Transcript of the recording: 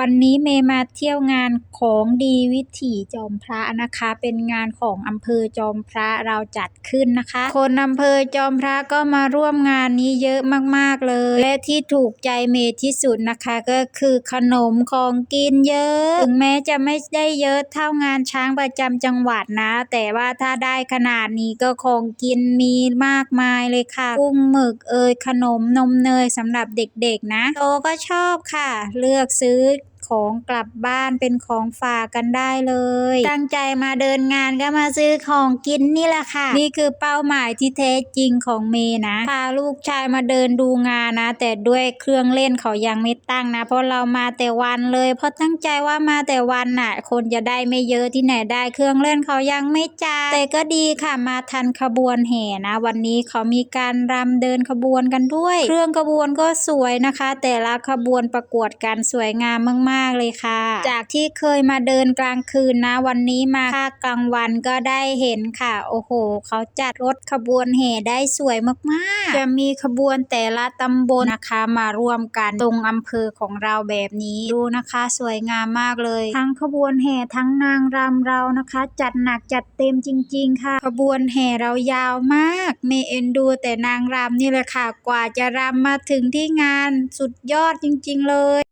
วันนี้เมย์มาเที่ยวงานของดีวิถีจอมพระนะคะ เป็นงานของอำเภอจอมพระเราจัดขึ้นนะคะ คนอำเภอจอมพระก็มาร่วมงานนี้เยอะมากๆเลย และที่ถูกใจเมย์ที่สุดนะคะก็คือขนมของกินเยอะ ถึงแม้จะไม่ได้เยอะเท่างานช้างประจำจังหวัดนะ แต่ว่าถ้าได้ขนาดนี้ก็ของกินมีมากมายเลยค่ะกุ้งหมึกเอยขนมนมเนยสำหรับเด็กๆนะโตก็ชอบค่ะ เลือกซื้อ ของกลับบ้านเป็นของฝากกันได้เลย ตั้งใจมาเดินงานก็มาซื้อของกินนี่แหละค่ะ นี่คือเป้าหมายที่แท้จริงของเมย์นะพาลูกชายมาเดินดูงานนะ แต่ด้วยเครื่องเล่นเขายังไม่ตั้งนะ เพราะเรามาแต่วันเลย เพราะตั้งใจว่ามาแต่วันน่ะ คนจะได้ไม่เยอะที่ไหนได้เครื่องเล่นเขายังไม่จ่ายแต่ก็ดีค่ะมาทันขบวนแห่นะ วันนี้เขามีการรำเดินขบวนกันด้วย เครื่องขบวนก็สวยนะคะ แต่ละขบวนประกวดกันสวยงามมากมาก ๆ เลยค่ะ จากที่เคยมาเดินกลางคืนนะ วันนี้มาภาคกลางวันก็ได้เห็นค่ะ โอ้โห เขาจัดรถขบวนแห่ได้สวยมากๆ จะมีขบวนแต่ละตำบลนะคะมารวมกันตรงอำเภอของเราแบบนี้ดูนะคะ สวยงามมากเลย ทั้งขบวนแห่ทั้งนางรำเรานะคะ จัดหนักจัดเต็มจริง ๆ ค่ะ ขบวนแห่เรายาวมากเมเอ็นดูแต่นางรำนี่แหละค่ะ กว่าจะรำมาถึงที่งานสุดยอดจริง ๆ เลย